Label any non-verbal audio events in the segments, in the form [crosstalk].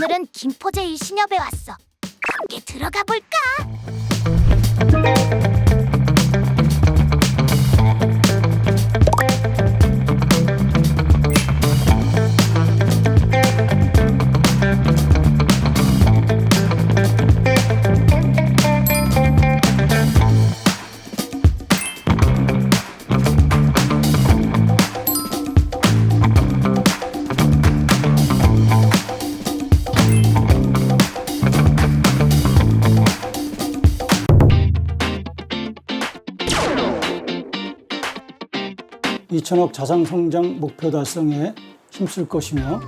오늘은 김포제일 신협에 왔어. 함께 들어가 볼까? 이천억 자산 성장 목표 달성에 힘쓸 것이며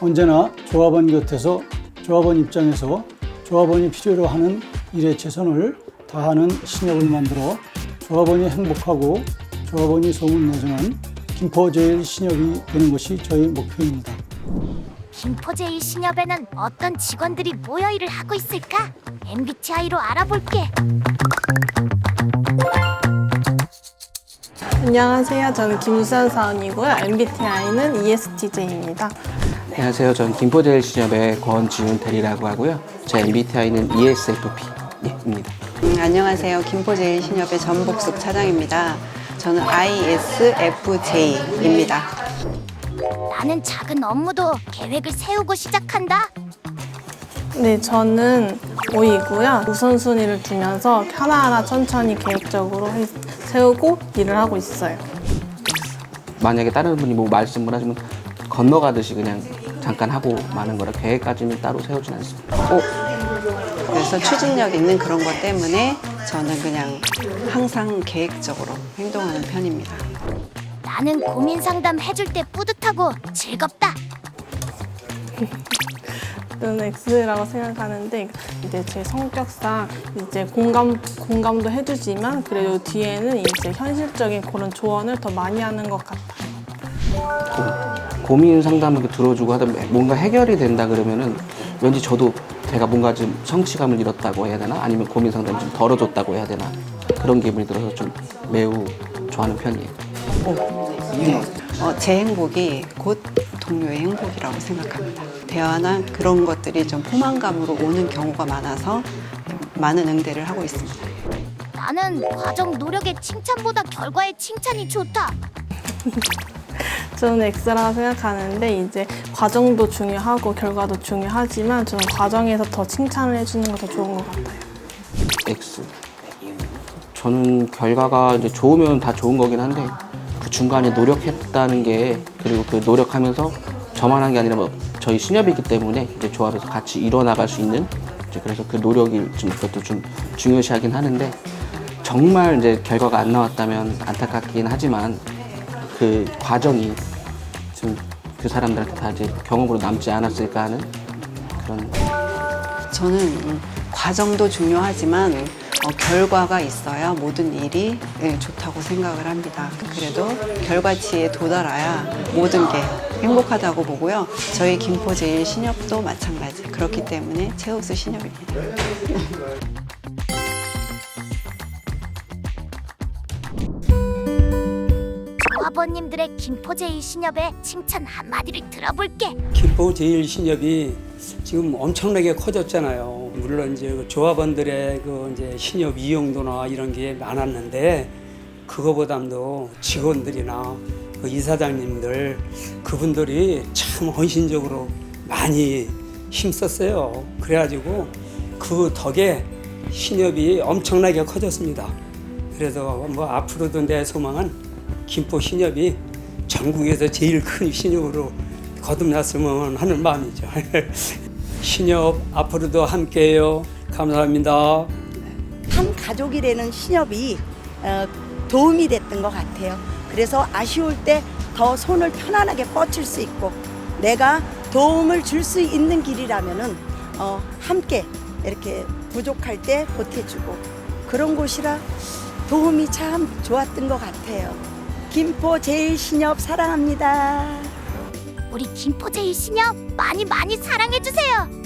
언제나 조합원 곁에서 조합원 입장에서 조합원이 필요로 하는 일에 최선을 다하는 신협을 만들어 조합원이 행복하고 조합원이 소문내주는 김포제일 신협이 되는 것이 저희 목표입니다. 김포제일 신협에는 어떤 직원들이 모여 일을 하고 있을까? MBTI로 알아볼게. 안녕하세요. 저는 김수현 사원이고요. MBTI는 ESTJ입니다. 안녕하세요. 저는 김포제일 신협의 권지훈 대리라고 하고요. 제 MBTI는 ESFP입니다. 음, 안녕하세요. 김포제일 신협의 전복숙 차장입니다. 저는 ISFJ입니다. 나는 작은 업무도 계획을 세우고 시작한다. 네, 저는 O이고요. 우선순위를 두면서 하나하나 천천히 계획적으로 해- 세우고 일을 하고 있어요. 만약에 다른 분이 뭐 말씀을 하시면 건너가듯이 그냥 잠깐 하고 마는 거라 계획까지는 따로 세우진 않습니다. 그래서 추진력 있는 그런 것 때문에 저는 그냥 항상 계획적으로 행동하는 편입니다. 나는 고민 상담 해줄 때 뿌듯하고 즐겁다. 저는 X라고 생각하는데 이제 제 성격상 이제 공감 공감도 해주지만 그래도 뒤에는 이제 현실적인 그런 조언을 더 많이 하는 것 같아요. 고 민 상담을 이렇게 들어주고 하다 보면 뭔가 해결이 된다 그러면은 왠지 저도 제가 뭔가 좀 성취감을 잃었다고 해야 되나? 아니면 고민 상담이 좀 덜어졌다고 해야 되나? 그런 기분이 들어서 좀 매우 좋아하는 편이에요. 어, 제 행복이 곧 동료의 행복이라고 생각합니다. 대화나 그런 것들이 좀 포만감으로 오는 경우가 많아서 많은 응대를 하고 있습니다. 나는 과정 노력의 칭찬보다 결과의 칭찬이 좋다. [laughs] 저는 X라고 생각하는데 이제 과정도 중요하고 결과도 중요하지만 저는 과정에서 더 칭찬을 해주는 거더 좋은 것 같아요. X. 저는 결과가 이제 좋으면 다 좋은 거긴 한데 그 중간에 노력했다는 게 그리고 그 노력하면서 저만 한 게 아니라 뭐 저희 신협이기 때문에 이제 조합에서 같이 이뤄나갈 수 있는 이제 그래서 그 노력이 좀 그것도 좀 중요시하긴 하는데 정말 이제 결과가 안 나왔다면 안타깝긴 하지만 그 과정이 좀그 사람들한테 다 이제 경험으로 남지 않았을까 하는 그런 저는 음, 과정도 중요하지만 어, 결과가 있어야 모든 일이 예, 좋다고 생각을 합니다. 그래도 결과치에 도달해야 모든 게 행복하다고 보고요. 저희 김포제일 신협도 마찬가지. 그렇기 때문에 최우수 신협입니다. [laughs] 조합원님들의 김포제일 신협의 칭찬 한마디를 들어볼게. 김포 제일 신협이 지금 엄청나게 커졌잖아요. 물론 이제 그 조합원들의 그 이제 신협 이용도나 이런 게 많았는데 그거보다도 직원들이나 그 이사장님들 그분들이 참 헌신적으로 많이 힘썼어요. 그래가지고 그 덕에 신협이 엄청나게 커졌습니다. 그래서 뭐 앞으로도 내 소망은 김포 신협이 전국에서 제일 큰 신협으로 거듭났으면 하는 마음이죠. [laughs] 신협 앞으로도 함께해요. 감사합니다. 한 가족이라는 신협이 어, 도움이 됐던 것 같아요. 그래서 아쉬울 때 더 손을 편안하게 뻗칠 수 있고 내가 도움을 줄 수 있는 길이라면은 어, 함께 이렇게 부족할 때 보태주고 그런 곳이라 도움이 참 좋았던 것 같아요. 김포 제일 신협 사랑합니다. 우리 김포제일 신협 많이 많이 사랑해주세요.